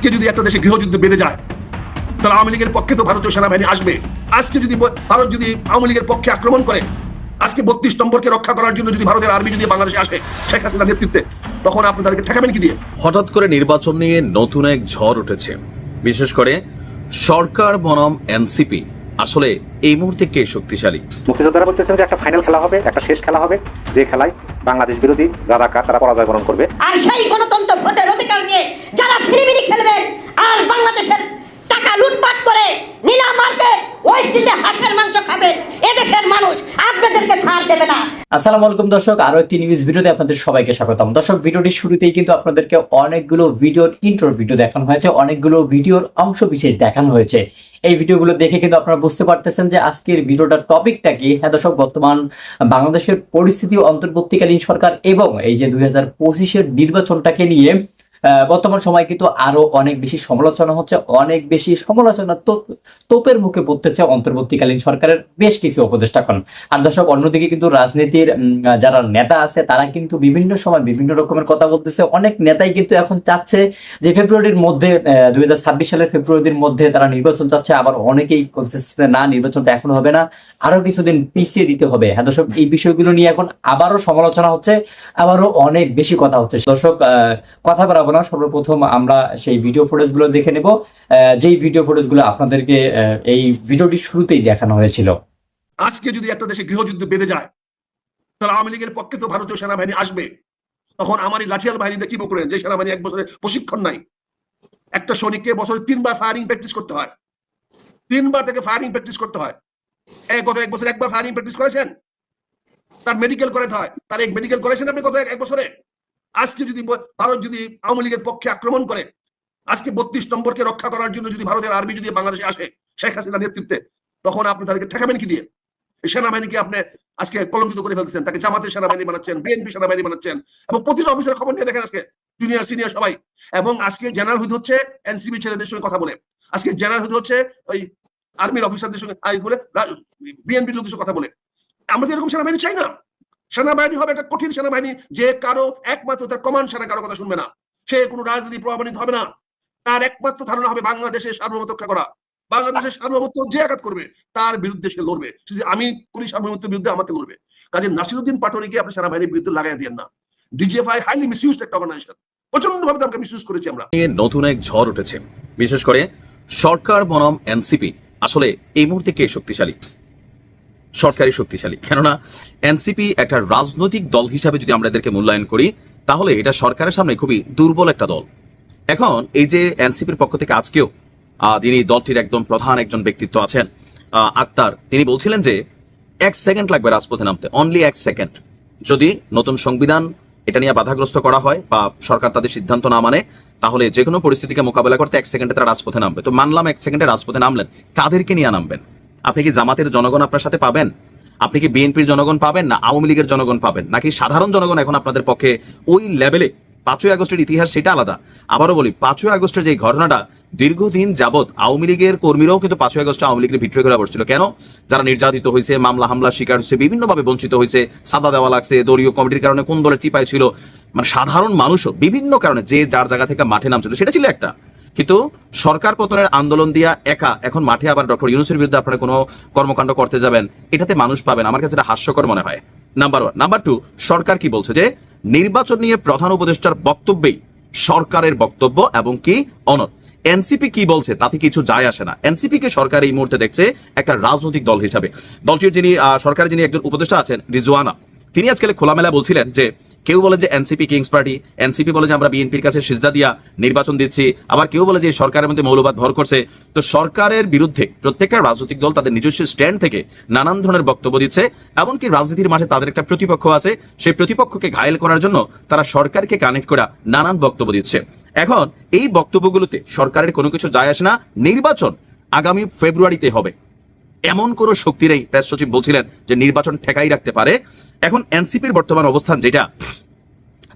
আজকে যদি একটা দেশে গৃহযুদ্ধ বেঁধে যায় তাহলে আওয়ামী লীগের পক্ষে তো ভারতীয় সেনাবাহিনী আসবে। আজকে যদি ভারত যদি আওয়ামী লীগের পক্ষে আক্রমণ করে আজকে বত্রিশ নম্বরকে রক্ষা করার জন্য যদি ভারতের আর্মি যদি বাংলাদেশে আসে শেখ হাসিনার নেতৃত্বে তখন আপনি তাদেরকে ঠেকাবেন কি দিয়ে? হঠাৎ করে নির্বাচন নিয়ে নতুন এক ঝড় উঠেছে। বিশেষ করে সরকার বনাম এনসিপি। আসলে এই মুহূর্তে কে শক্তিশালী? মুক্তিযোদ্ধারা বলতেছেন যে একটা ফাইনাল খেলা হবে একটা শেষ খেলা হবে যে খেলায় বাংলাদেশ বিরোধী রাজাকার তারা পরাজয় বরণ করবে। আর সেই গণতন্ত্র ভোটের অধিকার নিয়ে যারা ছিনিমিনি আর বাংলাদেশের টাকা লুটপাট করে নীলা মার্কেট ওয়েস্ট ইন্ডিয়া হাঁসের মাংস খাবেন। এদেশের মানুষ আপনাদেরকে ছাড় দেবে না। আসসালামু আলাইকুম দর্শক, আরও একটি নিউজ ভিডিওতে আপনাদের সবাইকে স্বাগতম। দর্শক ভিডিওটির শুরুতেই কিন্তু আপনাদেরকে অনেকগুলো ভিডিওর ইন্ট্রোর ভিডিও দেখানো হয়েছে, অনেকগুলো ভিডিওর অংশ বিশেষ দেখানো হয়েছে। এই ভিডিওগুলো দেখে কিন্তু আপনারা বুঝতে পারতেছেন যে আজকের ভিডিওটার টপিকটা কি। হ্যাঁ দর্শক, বর্তমান বাংলাদেশের পরিস্থিতি অন্তর্বর্তীকালীন সরকার এবং এই যে দুই হাজার পঁচিশের নির্বাচনটাকে নিয়ে বর্তমান সময় কিন্তু আরও অনেক বেশি সমালোচনা হচ্ছে, অনেক বেশি সমালোচনা তোপের মুখে পড়তেছে অন্তর্বর্তীকালীন সরকারের বেশ কিছু উপদেষ্টা উপদেষ্টাগণ আর দর্শক, অন্যদিকে কিন্তু রাজনীতির যারা নেতা আছে, তারা কিন্তু বিভিন্ন সময় বিভিন্ন রকমের কথা বলতেছে। অনেক নেতাই কিন্তু এখন চাচ্ছে যে ফেব্রুয়ারির মধ্যে দুই হাজার ছাব্বিশ সালের ফেব্রুয়ারির মধ্যে তারা নির্বাচন চাচ্ছে। আবার অনেকেই বলতেছে না, নির্বাচনটা এখন হবে না। আরও কিছুদিন পিছিয়ে দিতে হবে। হ্যাঁ দর্শক, এই বিষয়গুলো নিয়ে এখন আবারও সমালোচনা হচ্ছে, আবারও অনেক বেশি কথা হচ্ছে। দর্শক কথা বাড়াবো না। সর্বপ্রথম আমরা সেই ভিডিও ফুটেজগুলো দেখে নেব। যেই ভিডিও ফুটেজগুলো আপনাদেরকে এই ভিডিওটির শুরুতেই দেখানো হয়েছিল। আজকে যদি একটা দেশে গৃহযুদ্ধ বেঁধে যায়, তাহলে আওয়ামী লীগের পক্ষে তো ভারতীয় সেনাবাহিনী আসবে। তখন আমার এই লাঠিয়াল বাহিনীতে কি করেন যে সেনাবাহিনী এক বছরের প্রশিক্ষণ নাই। একটা সৈনিককে বছরে তিনবার ফায়ারিং প্র্যাকটিস করতে হয়। তিনবার থেকে ফায়ারিং প্র্যাকটিস করতে হয়। এই গত এক বছর একবার ফায়ারিং প্র্যাকটিস করেছেন? তার মেডিকেল করাতে হয়। তার এক মেডিকেল করেছেন আপনি এক- এক বছরে? আজকে যদি ভারত যদি আওয়ামী লীগের পক্ষে আক্রমণ করে, আজকে বত্রিশ নম্বরকে রক্ষা করার জন্য যদি ভারতের আর্মি যদি বাংলাদেশে আসে, শেখ হাসিনার নেতৃত্বে, তখন আপনি তাদেরকে ঠেকাবেন কি দিয়ে? সেনাবাহিনীকে আপনি আজকে কলঙ্কিত করে ফেলতেছেন, তাকে জামাতের সেনাবাহিনী বানাচ্ছেন, বিএনপি সেনাবাহিনী বানাচ্ছেন, এবং প্রতিটা অফিসের খবর নিয়ে দেখেন আজকে জুনিয়র সিনিয়র সবাই। এবং আজকে জেনারেল হুদ হচ্ছে এনসিবি ছেলেদের সঙ্গে কথা বলে। আজকে জেনারেল হুদ হচ্ছে ওই আর্মির অফিসারদের সঙ্গে বলে বিএনপির লোকদের সঙ্গে কথা বলে। আমরা তো এরকম সেনাবাহিনী চাই না। সেনাবাহিনী হবে একটা কঠিন সেনাবাহিনী, যে কারও একমাত্র তার কমান্ড সেনা কারও কথা শুনবে না। সে কোনো রাজনীতি প্রভাবান্বিত হবে না। তার একমাত্র ধারণা হবে বাংলাদেশের সার্বভৌমত্ব রক্ষা করা। বাংলাদেশের সার্বভৌমত্ব যে আঘাত করবে, তার বিরুদ্ধে সে লড়বে। যদি আমি করি সার্বভৌমত্বের বিরুদ্ধে আমাকে লড়বে। কাজে নাসিরুদ্দিন পাটরিকে আপনি সেনাবাহিনীর বিরুদ্ধে লাগাই দিয়েন না। ডিজিএফআই হাইলি মিসইউজ একটা অর্গানাইজেশন প্রচণ্ড ভাবে তাকে মিসইউজ করেছি আমরা। নতুন এক ঝড় উঠেছে। বিশেষ করে সরকার বনাম এনসিপি। আসলে এই মুহূর্তে কে শক্তিশালী? সরকারি শক্তিশালী। কেননা, এনসিপি একটা রাজনৈতিক দল হিসাবে যদি আমরা এদেরকে মূল্যায়ন করি, তাহলে এটা সরকারের সামনে খুবই দুর্বল একটা দল। এখন, এই যে এনসিপির পক্ষ থেকে আজকেও যিনি দলটির একদম প্রধান একজন ব্যক্তিত্ব আছেন আক্তার, তিনি বলছিলেন যে, এক সেকেন্ড লাগবে রাজপথে নামতে অনলি এক সেকেন্ড। যদি নতুন সংবিধান এটা নিয়ে বাধাগ্রস্ত করা হয় বা সরকার তাদের সিদ্ধান্ত না মানে তাহলে যে কোনো পরিস্থিতিকে মোকাবেলা করতে এক সেকেন্ডে তারা রাজপথে নামবে। তো মানলাম এক সেকেন্ডে রাজপথে নামলেন। কাদেরকে নিয়ে নামবেন? আপনি কি জামাতের জনগণ আপনার সাথে পাবেন? আপনি কি বিএনপির জনগণ পাবেন না আওয়ামী লীগের জনগণ পাবেন? নাকি সাধারণ জনগণ এখন আপনাদের পক্ষে ওই লেভেলে পাঁচই আগস্টের ইতিহাস সেটা আলাদা। আবারও বলি, পাঁচই আগস্টের যে ঘটনাটা, দীর্ঘদিন যাবৎ আওয়ামী লীগের কর্মীরাও কিন্তু পাঁচই আগস্টে আওয়ামী লীগের বিক্রয় করে বসছিল। কেন? যারা নির্যাতিত হয়েছে, মামলা হামলা শিকার হয়েছে, বিভিন্নভাবে বঞ্চিত হয়েছে সাদা দেওয়া লাগছে, দলীয় কমিটির কারণে কোন দলের চিপায় ছিল। মানে সাধারণ মানুষও বিভিন্ন কারণে যে যার জায়গা থেকে মাঠে নামছিল, সেটা ছিল একটা। কিন্তু সরকার পতনের আন্দোলন দিয়া একা এখন মাঠে আবার ডক্টর ইউনুসের বিরুদ্ধে আপনারা কোনো কর্মকাণ্ড করতে যাবেন, এটাতে মানুষ পাবেন। আমার কাছে এটা হাস্যকর মনে হয়। নাম্বার ওয়ান নাম্বার টু সরকার কি বলছে যে, নির্বাচন নিয়ে প্রধান উপদেষ্টার বক্তব্যেই সরকারের বক্তব্য এবং কি অনর এনসিপি কি বলছে তাতে কিছু যায় আসে না। এনসিপি কে সরকার এই মুহূর্তে দেখছে একটা রাজনৈতিক দল হিসাবে। দলটির যিনি সরকারের যিনি একজন উপদেষ্টা আছেন, রিজওয়ানা, তিনি আজকে খোলামেলা বলছিলেন যে কেউ বলে যে এনসিপি কিংস পার্টি, এনসিপি বলে যে আমরা বিএনপির কাছে সিজদা দিয়া নির্বাচন দিচ্ছি, আবার কেউ বলে যে সরকারের মধ্যে মৌলবাদ ভর করছে। তো সরকারের বিরুদ্ধে প্রত্যেকটা রাজনৈতিক দল তাদের নিজস্ব স্ট্যান্ড থেকে নানান ধরনের বক্তব্য দিচ্ছে, এমনকি রাজনীতির মাঠে তাদের একটা প্রতিপক্ষ আছে, সেই প্রতিপক্ষকে ঘায়েল করার জন্য তারা সরকারকে কানেক্ট করা নানান বক্তব্য দিচ্ছে। এখন এই বক্তব্যগুলোতে সরকারের কোনো কিছু যায় আসে না, নির্বাচন আগামী ফেব্রুয়ারিতে হবে। এমন কোনো শক্তি নেই, প্রেস সচিব বলছিলেন যে নির্বাচন ঠেকাই রাখতে পারে। এখন এনসিপির বর্তমান অবস্থান যেটা,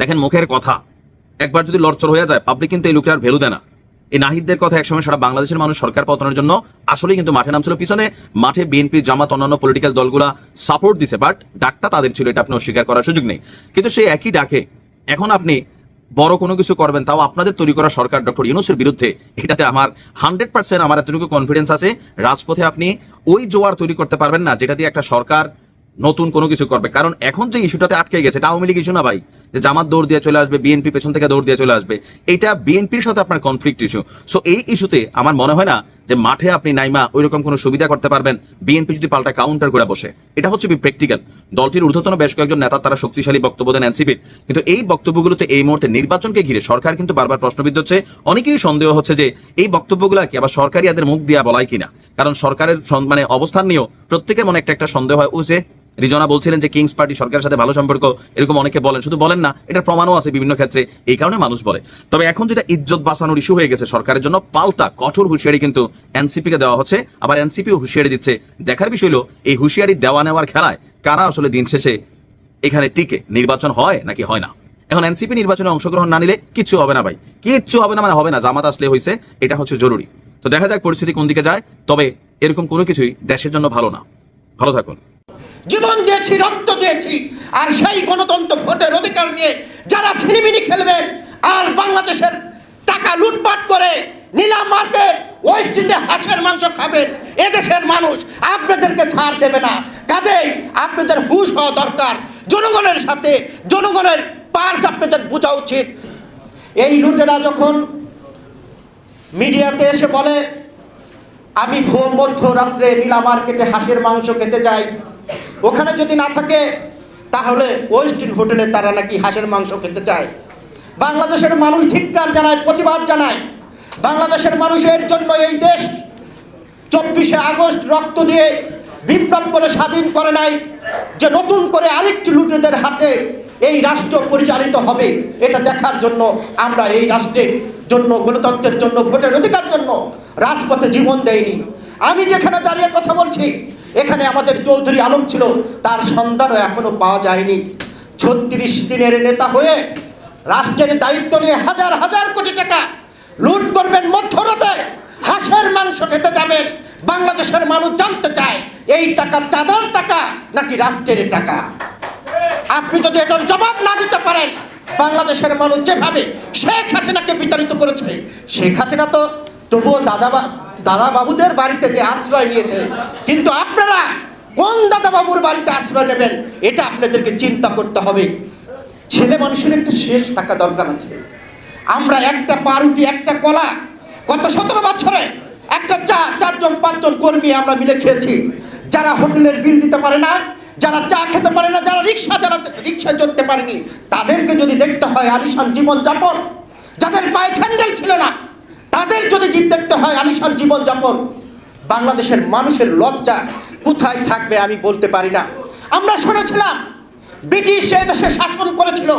দেখেন মুখের কথা, একবার যদি লড়চড় হয়ে যায় পাবলিক কিন্তু এই লোকের আর ভ্যালু দেয় না। এই নাহিদদের কথা একসময় সারা বাংলাদেশের মানুষ সরকার পতনের জন্য আসলেই কিন্তু মাঠে নামছিল। পিছনে মাঠে বিএনপি, জামাত, অন্যান্য পলিটিক্যাল দলগুলা সাপোর্ট দিছে বাট ডাকটা তাদের ছিল, এটা আপনি অস্বীকার করার সুযোগ নেই। কিন্তু সেই একই ডাকে এখন আপনি বড় কোনো কিছু করবেন, তাও আপনাদের তৈরি করা সরকার ডক্টর ইউনুসের বিরুদ্ধে। এটাতে আমার হান্ড্রেড পার্সেন্ট আমার এতটুকু কনফিডেন্স আছে। রাজপথে আপনি ওই জোয়ার তৈরি করতে পারবেন না, যেটা দিয়ে একটা সরকার নতুন কোনো কিছু করবে। কারণ এখন যে ইস্যুটাতে আটকে গেছে, এটা আওয়ামী লীগ ইস্যু না ভাই। যে জামাত দৌড় দিয়ে চলে আসবে, বিএনপি পেছন থেকে দৌড় দিয়ে চলে আসবে, এটা বিএনপির সাথে আপনার কনফ্লিক্ট ইস্যু সো এই ইস্যুতে আমার মনে হয় না যে মাঠে আপনি নাইমা ওইরকম কোনো সুবিধা করতে পারবেন, বিএনপি যদি পাল্টা কাউন্টার করে বসে। এটা হচ্ছে প্র্যাকটিক্যাল দলটির ঊর্ধ্বতন বেশ কয়েকজন নেতা, তারা শক্তিশালী বক্তব্য দেন এনসিপির। কিন্তু এই বক্তব্যগুলোতে এই মুহূর্তে নির্বাচনকে ঘিরে সরকার কিন্তু বারবার প্রশ্নবিদ্ধ হচ্ছে। অনেকেরই সন্দেহ হচ্ছে যে এই বক্তব্যগুলো কি আবার সরকারি এদের মুখ দিয়া বলাই কিনা? কারণ সরকারের মানে অবস্থান নিয়েও প্রত্যেকের মনে একটা একটা সন্দেহ হয়, ও যে রিজনা বলছিলেন যে কিংস পার্টি সরকারের সাথে ভালো সম্পর্ক, এরকম অনেকে বলেন। শুধু বলেন না এটার প্রমাণও আছে বিভিন্ন ক্ষেত্রে, এই কারণে মানুষ বলে। তবে এখন যেটা ইজ্জত বাঁচানোর ইস্যু হয়ে গেছে সরকারের জন্য, পাল্টা, কঠোর হুঁশিয়ারি কিন্তু এনসিপি কে দেওয়া হচ্ছে। আবার এনসিপিও হুঁশিয়ারি দিচ্ছে। দেখার বিষয় হলো, এই হুঁশিয়ারি দেওয়া নেওয়ার খেলায় কারা আসলে দিন শেষে এখানে টিকে? নির্বাচন হয় নাকি হয় না? এখন এনসিপি নির্বাচনে অংশগ্রহণ না নিলে কিচ্ছু হবে না ভাই। কিচ্ছু হবে না মানে হবে না, জামাত আসলে হয়েছে এটা হচ্ছে জরুরি। তো দেখা যাক পরিস্থিতি কোন দিকে যায়, তবে এরকম কোনো কিছুই দেশের জন্য ভালো না। ভালো থাকুন। জীবন দিয়েছি, রক্ত দিয়েছি, আর সেই গণতন্ত্র ভোটের অধিকার নিয়ে যারা ছিনিমিনি খেলবেন, আর বাংলাদেশের টাকা লুটপাট করে নীলাম মার্কেট ওয়েস্ট ইন্ডিয়া হাঁসের মাংস খাবেন এদেশের মানুষ আপনাদেরকে ছাড় দেবে না। কাজেই আপনাদের হুশ হওয়া দরকার। জনগণের সাথে, জনগণের পার্স আপনাদের বোঝা উচিত। এই লুটেরা যখন মিডিয়াতে এসে বলে, আমি ভোর মধ্যরাত্রে নীলা মার্কেটে হাঁসের মাংস খেতে যাই। ওখানে যদি না থাকে, তাহলে ওয়েস্টিন হোটেলে তারা নাকি হাঁসের মাংস খেতে চায়। বাংলাদেশের মানুষ ধিক্কার জানায়, প্রতিবাদ জানায়। বাংলাদেশের মানুষের জন্য এই দেশ চব্বিশে আগস্ট রক্ত দিয়ে বিপ্লব করে স্বাধীন করে নাই, যে নতুন করে আরেকটি লুটেদের হাতে এই রাষ্ট্র পরিচালিত হবে। এটা দেখার জন্য আমরা এই রাষ্ট্রের জন্য, গণতন্ত্রের জন্য, ভোটের অধিকার জন্য রাজপথে জীবন দেয়নি আমি যেখানে দাঁড়িয়ে কথা বলছি এখানে আমাদের চৌধুরী আলম ছিল, তার সন্ধানও এখনও পাওয়া যায়নি। ছত্রিশ দিনের নেতা হয়ে রাষ্ট্রের দায়িত্ব নিয়ে হাজার হাজার কোটি টাকা লুট করবেন মধ্যরাতে। হাঁসের মাংস খেতে যাবেন, বাংলাদেশের মানুষ জানতে চায়, এই টাকা চাঁদার টাকা নাকি রাষ্ট্রের টাকা? আপনি যদি এটার জবাব না দিতে পারেন, বাংলাদেশের মানুষ যেভাবে শেখ হাসিনাকে বিতাড়িত করেছে, শেখ হাসিনা তো তবুও দাদা বা- দাদা বাবুদের বাড়িতে যে আশ্রয় নিয়েছে। কিন্তু আপনারা কোন দাদা বাবুর বাড়িতে আশ্রয় নেবেন, এটা আপনাদেরকে চিন্তা করতে হবে। ছেলে মানুষের একটা শেষ থাকা দরকার আছে। আমরা একটা পাউরুটি একটা কলা, গত সতেরো বছরে একটা চা, চারজন, পাঁচজন কর্মী আমরা মিলে খেয়েছি। যারা হোটেলের বিল দিতে পারে না, যারা চা খেতে পারে না, যারা রিক্সা চালাতে রিক্সায় চড়তে পারেনি, তাদেরকে যদি দেখতে হয় আলিশান জীবনযাপন, যাদের পায়ে স্যান্ডেল ছিল না দেখতে হয় আলিশান জীবনযাপন। বাংলাদেশের মানুষের লজ্জা কোথায় থাকবে আমি বলতে পারি না। আমরা শুনেছিলাম, ব্রিটিশ এদেশে শাসন করেছিল,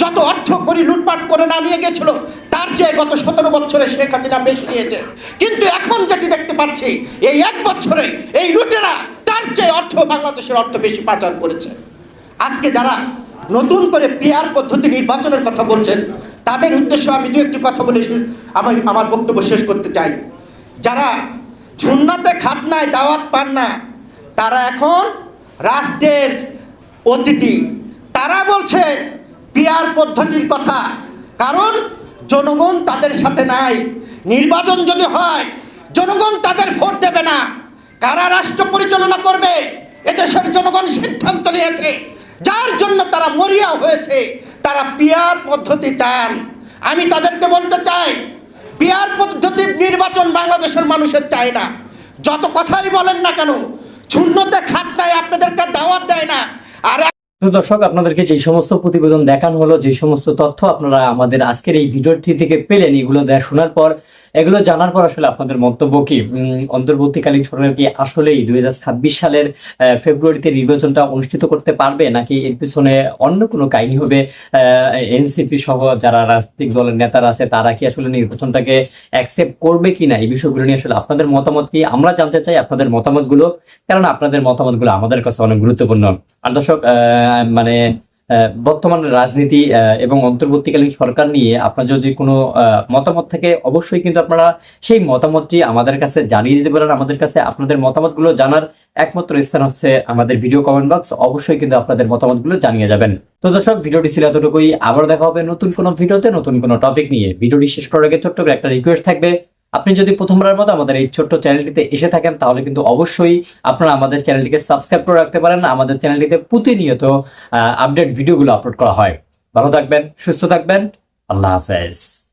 যত অর্থ করি লুটপাট করে না নিয়ে গেছিল, তার চেয়ে গত সতেরো বছরে শেখ হাসিনা বেশি নিয়েছে। কিন্তু এখন যেটি দেখতে পাচ্ছি, এই এক বছরে এই লুটেরা তার চেয়ে অর্থ, বাংলাদেশের অর্থ বেশি পাচার করেছে। আজকে যারা নতুন করে পিয়ার পদ্ধতি নির্বাচনের কথা বলছেন তাদের উদ্দেশ্য আমি দু একটি কথা বলে আমি আমার বক্তব্য শেষ করতে চাই। যারা ঝুন্নাতে খাতনায় দাওয়াত পান না, তারা এখন রাষ্ট্রের অতিথি। তারা বলছেন পিয়ার পদ্ধতির কথা। কারণ জনগণ তাদের সাথে নাই। নির্বাচন যদি হয়, জনগণ তাদের ভোট দেবে না। কারা রাষ্ট্র পরিচালনা করবে এদেশের জনগণ সিদ্ধান্ত নিয়েছে। যার জন্য তারা মরিয়া হয়েছে। তারা পিয়ার পদ্ধতি চান। আমি তাদেরকে বলতে চাই পিয়ার পদ্ধতির নির্বাচন বাংলাদেশের মানুষের চায় না। যত কথাই বলেন না কেন, শূন্যতে খাত দেয় আপনাদেরকে দাওয়াত দেয় না। আর দর্শক, আপনাদেরকে যে সমস্ত প্রতিবেদন দেখানো হলো যে সমস্ত তথ্য আপনারা আমাদের আজকের এই ভিডিওটি থেকে পেলেন, এগুলো শোনার পর এগুলো জানার পর আসলে আপনাদের মন্তব্য কি? অন্তর্বর্তীকালীন সরকার কি আসলেই দুই ছাব্বিশ সালের ফেব্রুয়ারিতে নির্বাচনটা অনুষ্ঠিত করতে পারবে? নাকি এর পিছনে অন্য কোনো কাহিনী হবে? এনসিপি সহ যারা রাজনৈতিক দলের নেতারা আছে, তারা কি আসলে নির্বাচনটাকে অ্যাকসেপ্ট করবে কিনা? এই বিষয়গুলো নিয়ে আসলে আপনাদের মতামত কি? আমরা জানতে চাই আপনাদের মতামতগুলো কারণ আপনাদের মতামতগুলো আমাদের কাছে অনেক গুরুত্বপূর্ণ। আর দর্শক মানে বর্তমান রাজনীতি এবং অন্তর্বর্তীকালীন সরকার নিয়ে আপনার যদি কোনো মতামত থাকে, অবশ্যই কিন্তু আপনারা সেই মতামতটি আমাদের কাছে জানিয়ে দিতে পারেন। আমাদের কাছে আপনাদের মতামতগুলো জানার একমাত্র স্থান হচ্ছে আমাদের ভিডিও কমেন্ট বক্স। অবশ্যই কিন্তু আপনাদের মতামতগুলো জানিয়ে যাবেন। তো দর্শক, ভিডিওটি ছিল এতটুকুই। আবার দেখা হবে নতুন কোনো ভিডিওতে নতুন কোনো টপিক নিয়ে। ভিডিওটি শেষ করার আগে ছোট্ট করে একটা রিকোয়েস্ট থাকবে। আপনি যদি প্রথমবারের মতো আমাদের এই ছোট্ট চ্যানেলটিতে এসে থাকেন, তাহলে কিন্তু অবশ্যই আপনারা আমাদের চ্যানেলটিকে সাবস্ক্রাইব করে রাখতে পারেন। আমাদের চ্যানেলটিতে প্রতিনিয়ত আপডেট ভিডিওগুলো আপলোড করা হয়। ভালো থাকবেন, সুস্থ থাকবেন। আল্লাহ হাফেজ।